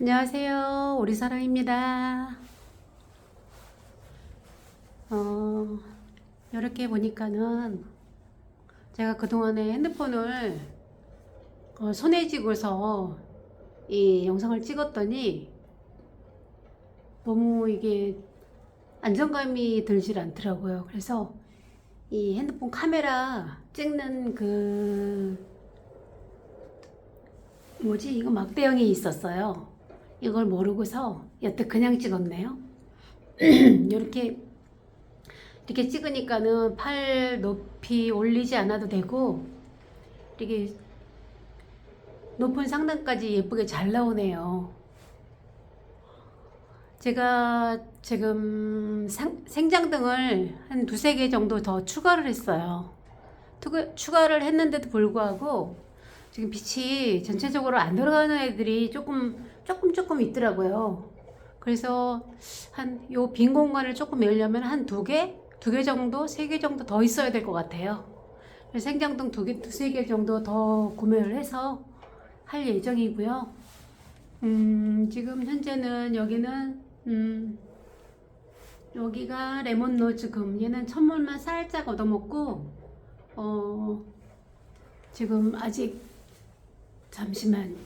안녕하세요. 오리사랑입니다. 어, 이렇게 보니까는 제가 그동안에 핸드폰을 어, 손에 쥐고서 이 영상을 찍었더니 너무 이게 안정감이 들질 않더라고요. 그래서 이 핸드폰 카메라 찍는 그 뭐지 이거 막대형이 있었어요. 이걸 모르고서 여태 그냥 찍었네요. 이렇게 이렇게 찍으니까는 팔 높이 올리지 않아도 되고 이렇게 높은 상단까지 예쁘게 잘 나오네요. 제가 지금 상- 생장등을 한 두세 개 정도 더 추가를 했어요. 투- 추가를 했는데도 불구하고 지금 빛이 전체적으로 안 들어가는 애들이 조금 조금 조금 있더라고요. 그래서 한 요 빈 공간을 조금 메우려면 한 두 개, 두 개 정도, 세 개 정도 더 있어야 될 것 같아요. 생장등 두 개, 두세 개 정도 더 구매를 해서 할 예정이고요. 음, 지금 현재는 여기는 음, 여기가 레몬 노즈 금 얘는 천물만 살짝 얻어먹고 어, 지금 아직 잠시만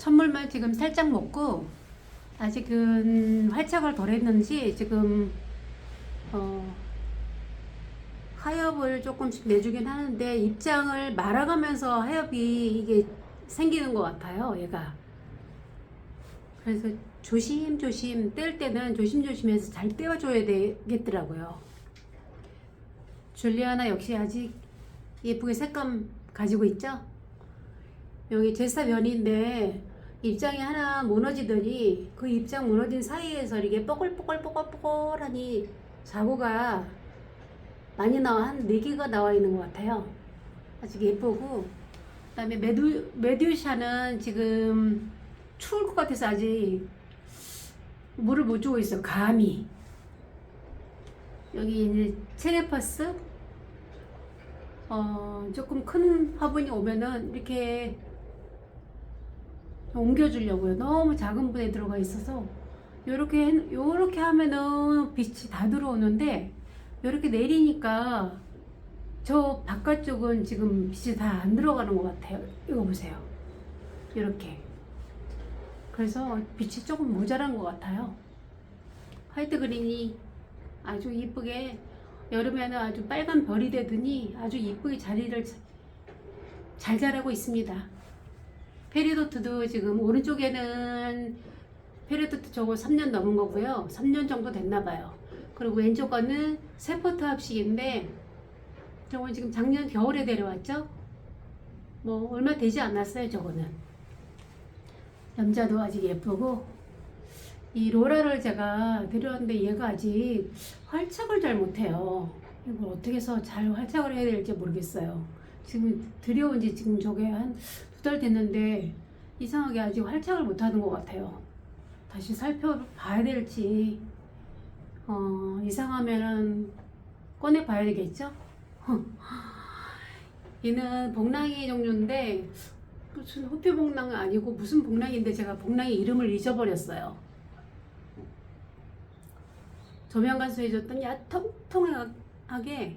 천물만 지금 살짝 먹고 아직은 활착을 덜 했는지 지금 어, 하엽을 조금씩 내주긴 하는데 입장을 말아가면서 하엽이 이게 생기는 것 같아요 얘가. 그래서 조심조심 뗄 때는 조심조심해서 잘 떼어줘야 되겠더라고요. 줄리아나 역시 아직 예쁘게 색감 가지고 있죠? 여기 제사 면인데 입장이 하나 무너지더니 그 입장 무너진 사이에서 이게 뽀글뽀글뽀글뽀글하니 자구가 많이 나와 한 4개가 나와 있는 것 같아요. 아직 예쁘고. 그 다음에 메두, 메듀샤는 지금 추울 것 같아서 아직 물을 못 주고 있어요 감히 여기 이제 체네퍼스? 어, 조금 큰 화분이 오면은 이렇게 옮겨주려고요. 너무 작은 분에 들어가 있어서 요렇게 요렇게 하면은 빛이 다 들어오는데 요렇게 내리니까 저 바깥쪽은 지금 빛이 다 안 들어가는 것 같아요. 이거 보세요. 이렇게 그래서 빛이 조금 모자란 것 같아요. 화이트 그린이 아주 이쁘게 여름에는 아주 빨간 별이 되더니 아주 이쁘게 자리를 자- 잘 자라고 있습니다. 페리도트도 지금 오른쪽에는 페리도트 저거 3년 넘은 거고요. 3년 정도 됐나 봐요. 그리고 왼쪽 거는 세포트 합식인데 저건 지금 작년 겨울에 데려왔죠? 뭐 얼마 되지 않았어요, 저거는. 남자도 아직 예쁘고 이 로라를 제가 데려왔는데 얘가 아직 활착을 잘 못해요. 이걸 어떻게 해서 잘 활착을 해야 될지 모르겠어요. 지금 들여온 지 지금 저게 한 두 달 됐는데 이상하게 아직 활착을 못하는 것 같아요. 다시 살펴봐야 될지 어, 이상하면은 꺼내 봐야 되겠죠? 얘는 복랑이 종류인데 무슨 호피 복랑은 아니고 무슨 복랑인데 제가 복랑이 이름을 잊어버렸어요. 조명관수 해 줬더니 야 통통하게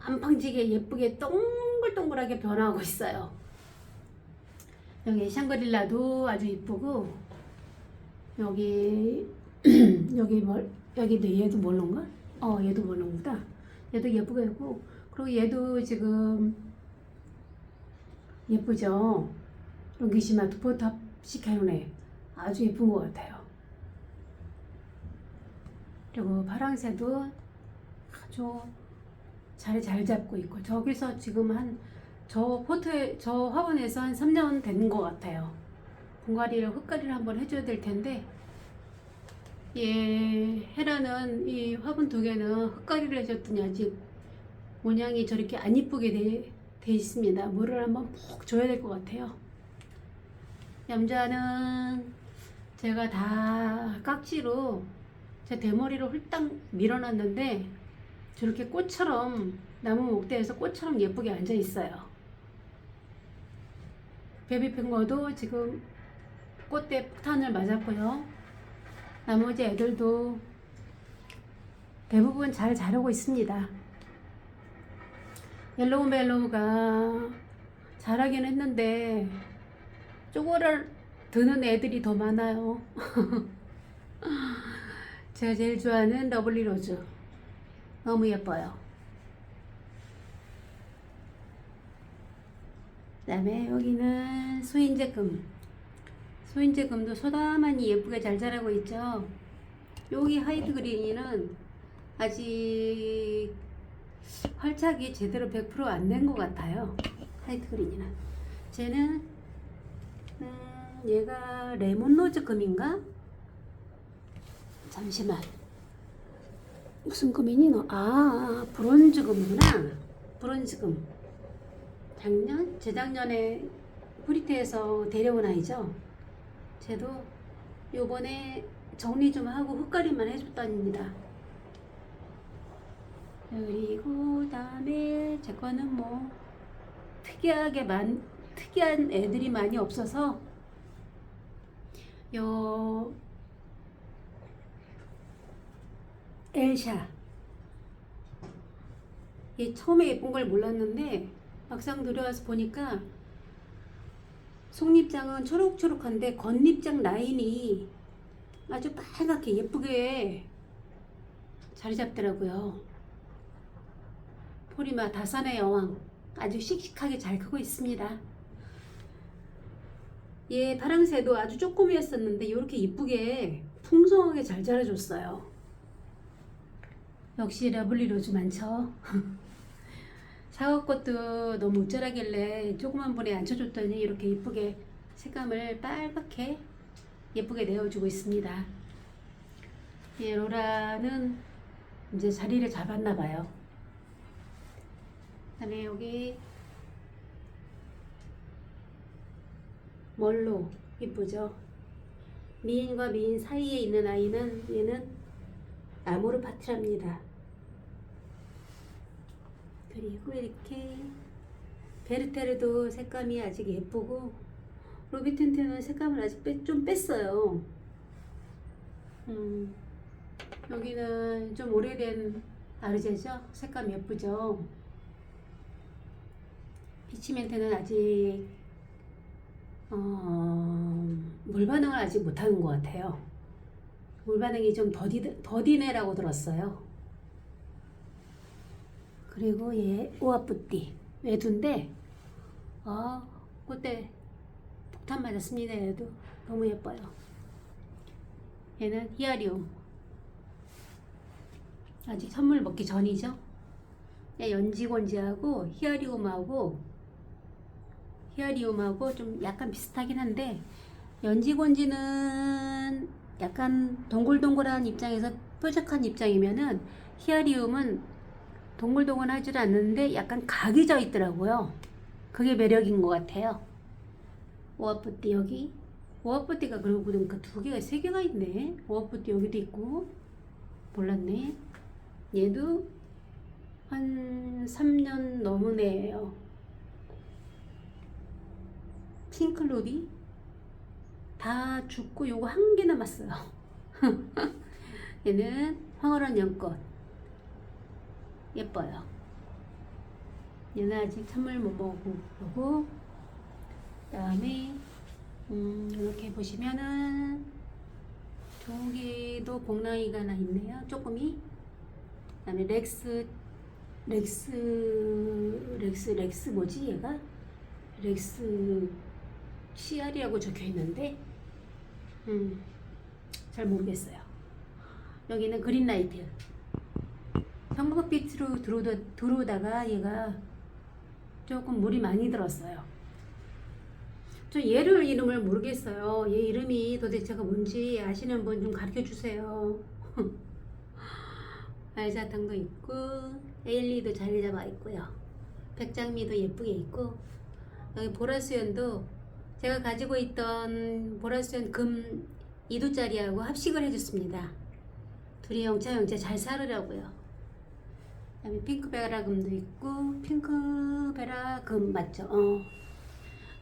안팡지게 예쁘게 동글동글하게 변화하고 있어요. 여기 샹그릴라도 아주 이쁘고 여기 여기 뭘 여기도 얘도 몰론가? 어 얘도 몰론구다. 얘도 예쁘게 했고 그리고 얘도 지금 예쁘죠. 롱기시마 두포탑 시카요네 아주 예쁜 것 같아요. 그리고 파랑새도 아주 자리 잘 잡고 있고 저기서 지금 한 저 포트에 저 화분에서 한 3년 된 것 같아요. 분갈이를 흙갈이를 한번 해줘야 될 텐데 예 헤라는 이 화분 두 개는 흙갈이를 해줬더니 아직 모양이 저렇게 안 이쁘게 돼, 돼 있습니다. 물을 한번 푹 줘야 될 것 같아요. 얌자는 제가 다 깍지로 제 대머리로 홀딱 밀어놨는데 저렇게 꽃처럼 나무 목대에서 꽃처럼 예쁘게 앉아 있어요. 베비핑거도 지금 꽃대 폭탄을 맞았고요. 나머지 애들도 대부분 잘 자라고 있습니다. 옐로우 멜로우가 자라긴 했는데 쪼그를 드는 애들이 더 많아요. 제가 제일 좋아하는 러블리 로즈. 너무 예뻐요. 그 다음에 여기는 수인제금. 수인제금도 소다만이 예쁘게 잘 자라고 있죠. 여기 하이드 그린이는 아직 활착이 제대로 100%안 된 것 같아요. 하이드 그린이는. 쟤는 음, 얘가 레몬로즈 금인가? 잠시만. 무슨 금이니 너? 아, 브론즈 금이구나. 브론즈 금. 작년, 재작년에 프리테에서 데려온 아이죠. 쟤도 요번에 정리 좀 하고 흙갈이만 해줬답니다. 그리고 다음에 제 거는 뭐 특이하게 만 특이한 애들이 많이 없어서 요 엘샤 얘 처음에 예쁜 걸 몰랐는데 막상 들여와서 보니까 속립장은 초록초록한데 겉립장 라인이 아주 빨갛게 예쁘게 자리 잡더라고요. 포리마 다산의 여왕 아주 씩씩하게 잘 크고 있습니다. 얘 파랑새도 아주 조그미했었는데 이렇게 이쁘게 풍성하게 잘 자라줬어요. 역시 러블리 로즈 많죠. 사과꽃도 너무 우쭐하길래 조그만 분에 앉혀줬더니 이렇게 예쁘게 색감을 빨갛게 예쁘게 내어주고 있습니다. 예, 로라는 이제 자리를 잡았나 봐요. 그 다음에 여기 멀로 이쁘죠. 미인과 미인 사이에 있는 아이는 얘는 아모르 파트랍니다. 그리고 이렇게 베르테르도 색감이 아직 예쁘고 로비텐트는 색감을 아직 빼, 좀 뺐어요. 음, 여기는 좀 오래된 아르제죠? 색감 예쁘죠? 피치멘트는 아직 어, 물 반응을 아직 못하는 것 같아요. 물 반응이 좀 더디, 더디네라고 들었어요. 그리고 얘 오아뿌띠 외두인데 아 그때 폭탄 맞았습니다 얘도. 너무 예뻐요. 얘는 히아리움. 아직 선물 먹기 전이죠? 얘 연지곤지하고 히아리움하고 히아리움하고 좀 약간 비슷하긴 한데 연지곤지는 약간 동글동글한 입장에서 뾰족한 입장이면은 히아리움은 동글동글하지 않는데 약간 각이 져 있더라고요. 그게 매력인 것 같아요. 오아뿌띠 여기 오아뿌띠가 그러고 보니까 두 개가 세 개가 있네. 오아뿌띠 여기도 있고 몰랐네. 얘도 한 3년 넘은 애예요. 핑클루비 다 죽고 요거 한 개 남았어요. 얘는 황홀한 연꽃 예뻐요. 얘는 아직 찬물 못 먹고 그 다음에 음, 이렇게 보시면은 저기도 복랑이가 하나 있네요. 조금이 그 다음에 렉스 렉스 렉스 렉스 뭐지 얘가 렉스 CR이라고 적혀 있는데 음, 잘 모르겠어요. 여기는 그린라이트 형광빛으로 들어오다, 들어오다가 얘가 조금 물이 많이 들었어요. 저 얘를 이름을 모르겠어요. 얘 이름이 도대체가 뭔지 아시는 분 좀 가르쳐 주세요. 알사탕도 있고 에일리도 자리 잡아 있고요. 백장미도 예쁘게 있고 여기 보라수연도 제가 가지고 있던 보라수연 금 2두짜리하고 합식을 해줬습니다. 둘이 영차 영차 잘 살으라고요. 그다음에 핑크베라 금도 있고 핑크베라 금 맞죠? 어.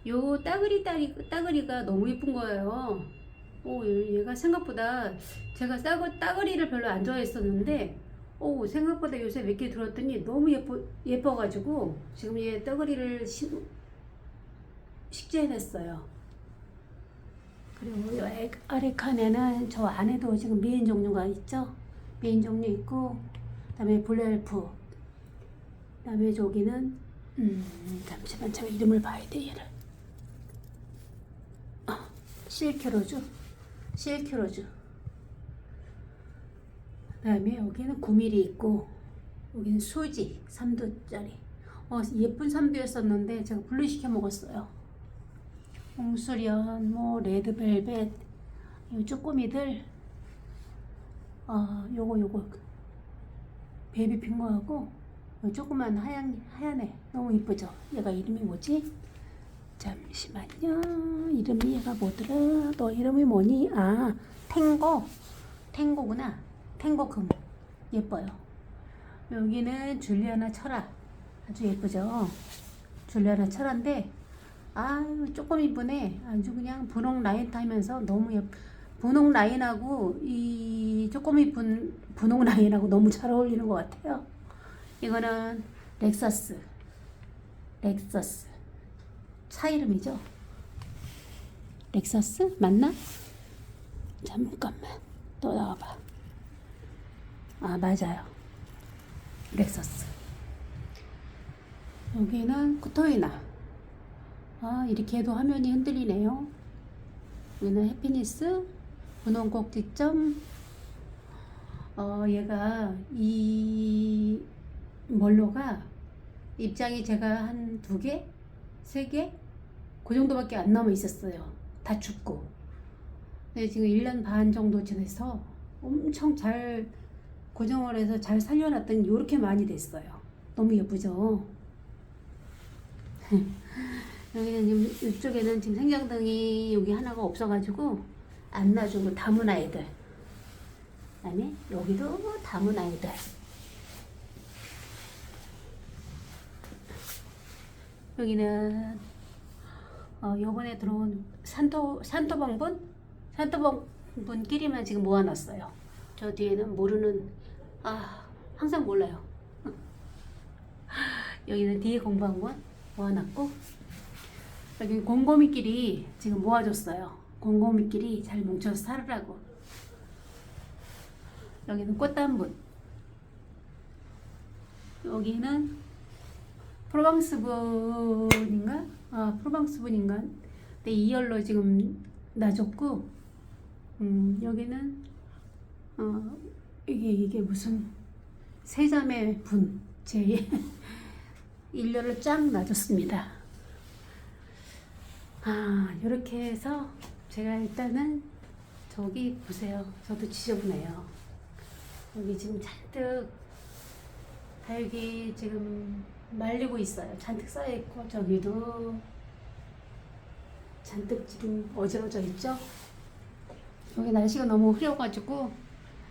요 따그리 따리 따그리가 너무 예쁜 거예요. 오 얘가 생각보다 제가 따그, 따그리를 별로 안 좋아했었는데 오 생각보다 요새 몇 개 들었더니 너무 예뻐 예뻐가지고 지금 얘 따그리를 시, 식재해냈어요. 그리고 요 애- 아래 칸에는 저 안에도 지금 미인 종류가 있죠. 미인 종류 있고 그 다음에 블루엘프. 그다음에 저기는 음 잠시만 제가 이름을 봐야 돼 얘를. 아, 실큐로즈. 실큐로즈. 그 다음에 여기는 9mm 있고 여기는 수지 3도짜리. 어, 예쁜 3도였었는데 제가 분리시켜 먹었어요. 홍수련 뭐 레드벨벳 이 쪼꼬미들. 어 요거 요거 베이비 핑 거하고 요 조그만 하얀 하얀 애. 너무 이쁘죠? 얘가 이름이 뭐지? 잠시만요. 이름이 얘가 뭐더라? 너 이름이 뭐니? 아 탱고 탱고구나. 탱고 금 예뻐요. 여기는 줄리아나 철아 아주 예쁘죠? 줄리아나 철아인데 아유 조금 이쁘네. 아주 그냥 분홍 라인 타면서 너무 예 분홍 라인하고 이 조금 이쁜 분홍 라인하고 너무 잘 어울리는 것 같아요. 이거는 렉서스. 렉서스. 차 이름이죠? 렉서스? 맞나? 잠깐만. 또 나와봐. 아 맞아요. 렉서스. 여기는 쿠토이나. 아 이렇게 해도 화면이 흔들리네요. 여기는 해피니스 분홍 꼭지점 어 얘가 이 멀로가 입장이 제가 한 두 개, 세 개, 그 정도밖에 안 남아 있었어요. 다 죽고. 근데 지금 1년 반 정도 지내서 엄청 잘 고정을 해서 잘 살려놨더니 이렇게 많이 됐어요. 너무 예쁘죠? 여기는 지금 이쪽에는 지금 생장등이 여기 하나가 없어가지고 안 놔주고 다문 아이들. 그다음에 여기도 다문 아이들. 여기는 어, 요번에 들어온 산토 산토방분 산토방분끼리만 지금 모아놨어요. 저 뒤에는 모르는 아 항상 몰라요. 여기는 뒤에 공방원 모아놨고 여기 곰곰이끼리 지금 모아줬어요. 곰곰이끼리 잘 뭉쳐서 살으라고. 여기는 꽃단분. 여기는 프로방스 분인가? 아, 프로방스 분인가? 근데 2열로 지금 놔줬고, 음, 여기는, 어, 이게, 이게 무슨, 세자매 분, 제 1열을 쫙 놔줬습니다. 아, 이렇게 해서 제가 일단은 저기 보세요. 저도 지저분해요. 여기 지금 잔뜩 다육이 지금 말리고 있어요. 잔뜩 쌓여 있고 저기도 잔뜩 지금 어지러져 있죠. 여기 날씨가 너무 흐려가지고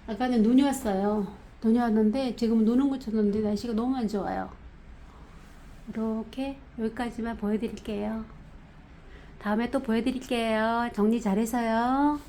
아까는 눈이 왔어요. 눈이 왔는데 지금 눈은 그쳤는데 날씨가 너무 안 좋아요. 이렇게 여기까지만 보여드릴게요. 다음에 또 보여드릴게요. 정리 잘해서요.